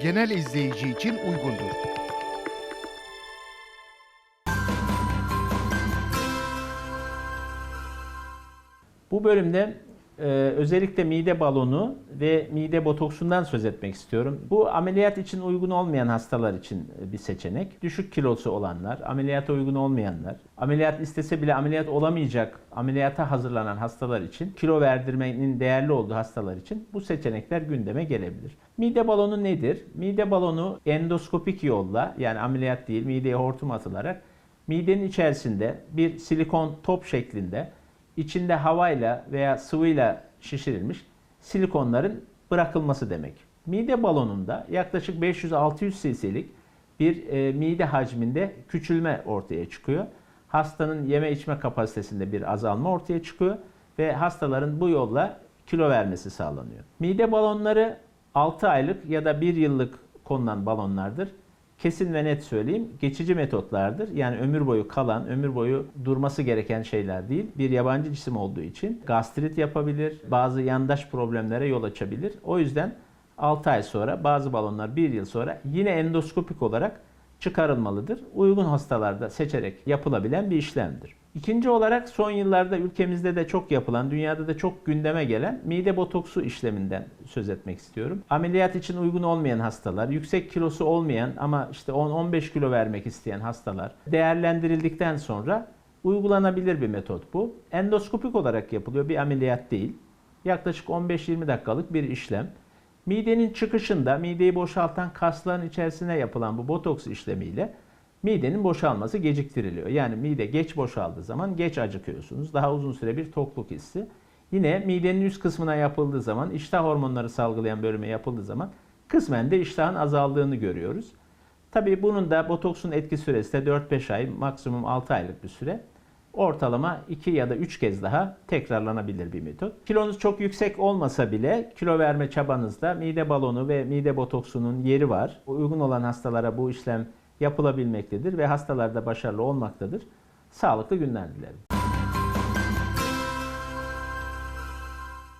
genel izleyici için uygundur. Bu bölümde e, özellikle mide balonu ve mide botoksundan söz etmek istiyorum. Bu ameliyat için uygun olmayan hastalar için e, bir seçenek. Düşük kilosu olanlar, ameliyata uygun olmayanlar, ameliyat istese bile ameliyat olamayacak, ameliyata hazırlanan hastalar için, kilo verdirmenin değerli olduğu hastalar için bu seçenekler gündeme gelebilir. Mide balonu nedir? Mide balonu endoskopik yolla yani ameliyat değil mideye hortum atılarak midenin içerisinde bir silikon top şeklinde içinde havayla veya sıvıyla şişirilmiş silikonların bırakılması demek. Mide balonunda yaklaşık 500-600 cc'lik bir e, mide hacminde küçülme ortaya çıkıyor. Hastanın yeme içme kapasitesinde bir azalma ortaya çıkıyor ve hastaların bu yolla kilo vermesi sağlanıyor. Mide balonları 6 aylık ya da 1 yıllık konulan balonlardır kesin ve net söyleyeyim geçici metotlardır. Yani ömür boyu kalan, ömür boyu durması gereken şeyler değil. Bir yabancı cisim olduğu için gastrit yapabilir, bazı yandaş problemlere yol açabilir. O yüzden 6 ay sonra bazı balonlar 1 yıl sonra yine endoskopik olarak çıkarılmalıdır. Uygun hastalarda seçerek yapılabilen bir işlemdir. İkinci olarak son yıllarda ülkemizde de çok yapılan, dünyada da çok gündeme gelen mide botoksu işleminden söz etmek istiyorum. Ameliyat için uygun olmayan hastalar, yüksek kilosu olmayan ama işte 10-15 kilo vermek isteyen hastalar değerlendirildikten sonra uygulanabilir bir metot bu. Endoskopik olarak yapılıyor, bir ameliyat değil. Yaklaşık 15-20 dakikalık bir işlem. Midenin çıkışında mideyi boşaltan kasların içerisine yapılan bu botoks işlemiyle midenin boşalması geciktiriliyor. Yani mide geç boşaldığı zaman geç acıkıyorsunuz. Daha uzun süre bir tokluk hissi. Yine midenin üst kısmına yapıldığı zaman, iştah hormonları salgılayan bölüme yapıldığı zaman kısmen de iştahın azaldığını görüyoruz. Tabii bunun da botoksun etki süresi de 4-5 ay, maksimum 6 aylık bir süre. Ortalama 2 ya da 3 kez daha tekrarlanabilir bir metot. Kilonuz çok yüksek olmasa bile kilo verme çabanızda mide balonu ve mide botoksunun yeri var. Uygun olan hastalara bu işlem yapılabilmektedir ve hastalarda başarılı olmaktadır. Sağlıklı günler dilerim.